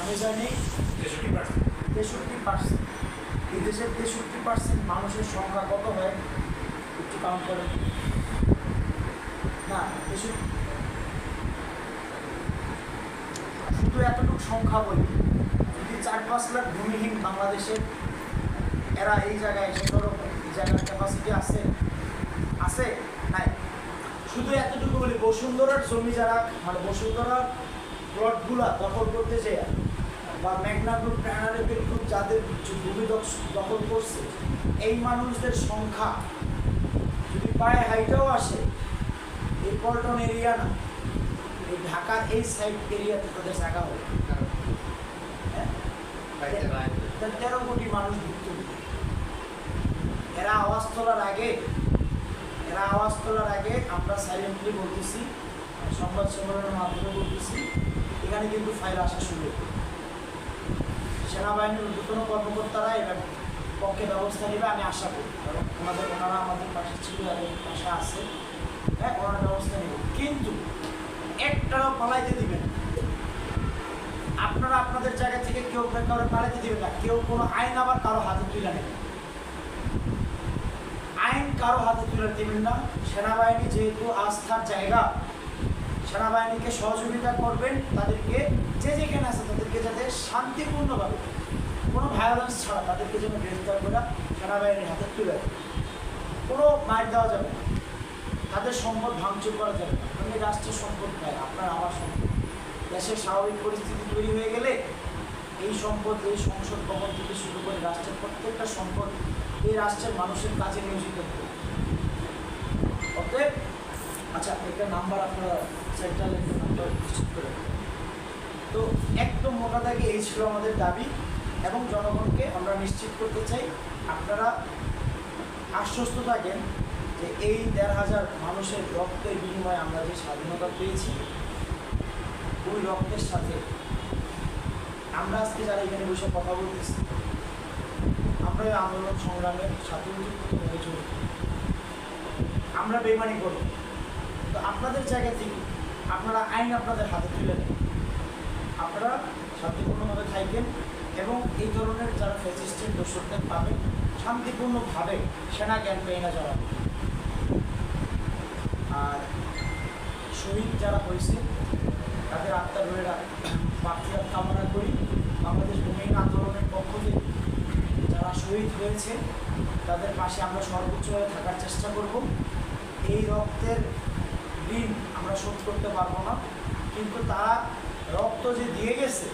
আমি জানি তেষট্টি পার্সেন্ট। এই দেশের তেষট্টি পার্সেন্ট মানুষের সংখ্যা কত হয়? একটু কাউন্ট করেন। না, তেষট্টি শুধু এতটুকু সংখ্যা বলি। যদি চার পাঁচ লাখ ভূমিহীন বাংলাদেশের এরা এই জায়গায় এসে ধরো, এই জায়গার ক্যাপাসিটি আছে আছে? নাই। শুধু এতটুকু বলি, বসুন্ধরার জমি যারা মানে বসুন্ধরার প্লটগুলা দখল করতে যায় বা মেঘনা গ্রুপ গ্রুপ যাদের ভূমি দখল করছে এই মানুষদের সংখ্যা যদি পায়ে হাইটাও আসে এই পল্টন এরিয়া না এই ঢাকার এই সাইড এরিয়াতে তাদের জায়গা হবে। হ্যাঁ? তেরো কোটি মানুষ ভুক্তভোগী এরা আওয়াজ তোলার আগে এরা আওয়াজ তোলার আগে আমরা সাইলেন্টলি বলতেছি সংবাদ সম্মেলনের মাধ্যমে বলতেছি, এখানে কিন্তু ফাইল আসা শুরু। সেনাবাহিনীর ঊর্ধ্বতন কর্মকর্তারা এটার পক্ষে ব্যবস্থা নেবে, আমি আশা করি। কারণ ওনাদের ওনারা আমাদের পাশে ছিল এবং পাশে আছে। হ্যাঁ ওনারা ব্যবস্থা নেবে। কিন্তু একটাও পালাইতে দিবেন আপনারা আপনাদের জায়গা থেকে কেউ কারও পালাইতে দিবেন না। কেউ কোনো আইন আবার কারও হাতে তুলে নেবেন আইন কারও হাতে তুলে দেবেন না। সেনাবাহিনী যেহেতু আস্থার জায়গা সেনাবাহিনীকে সহযোগিতা করবেন, তাদেরকে যে যেখানে আছে তাদেরকে যাতে শান্তিপূর্ণভাবে কোনো ভায়োলেন্স ছাড়া তাদেরকে যেন গ্রেফতার করে সেনাবাহিনীর হাতে তুলে কোনো মার দেওয়া যাবে না। তাদের সম্পদ ভাঙচুর করা যাবে না। এই রাষ্ট্রের সম্পদ নয়, আপনার আমার সম্পদ। দেশের স্বাভাবিক পরিস্থিতি তৈরি হয়ে গেলে এই সম্পদ, এই সংসদ ভবন থেকে শুরু করে রাষ্ট্রের প্রত্যেকটা সম্পদ এই রাষ্ট্রের মানুষের কাছে নিয়োজিত। হবে অতএব আচ্ছা একটা নাম্বার আপনারা সেন্ট্রাল তো একদম মোটা দাগে এই ছিল আমাদের দাবি, এবং জনগণকে আমরা নিশ্চিত করতে চাই, আপনারা আশ্বস্ত থাকেন যে এই দেড় হাজার মানুষের রক্তের বিনিময়ে আমরা যে স্বাধীনতা পেয়েছি, ওই রক্তের সাথে আমরা আজকে যারা এখানে বসে কথা বলতেছি, আমরা এই আন্দোলন সংগ্রামের সাথে হয়ে আমরা বেমানি করব। তো আপনাদের জায়গা থেকে আপনারা আইন আপনাদের হাতে তুলে নেন আপনারা শান্তিপূর্ণভাবে থাকবেন এবং এই ধরনের যারা ফ্যাসিস্টের দোষকদের পাবেন শান্তিপূর্ণভাবে সেনা ক্যাম্পেইনে জড়াবেন আর শহীদ যারা হয়েছে, তাদের আত্মার রয়ে মাতৃহাত কামনা করি। বাংলাদেশ ভূমিহীন আন্দোলনের পক্ষ থেকে যারা শহীদ হয়েছে, তাদের পাশে আমরা সর্বোচ্চভাবে থাকার চেষ্টা করব। এই রক্তের ঋণ আমরা শোধ করতে পারব না। কিন্তু তারা রক্ত যে দিয়ে গেছে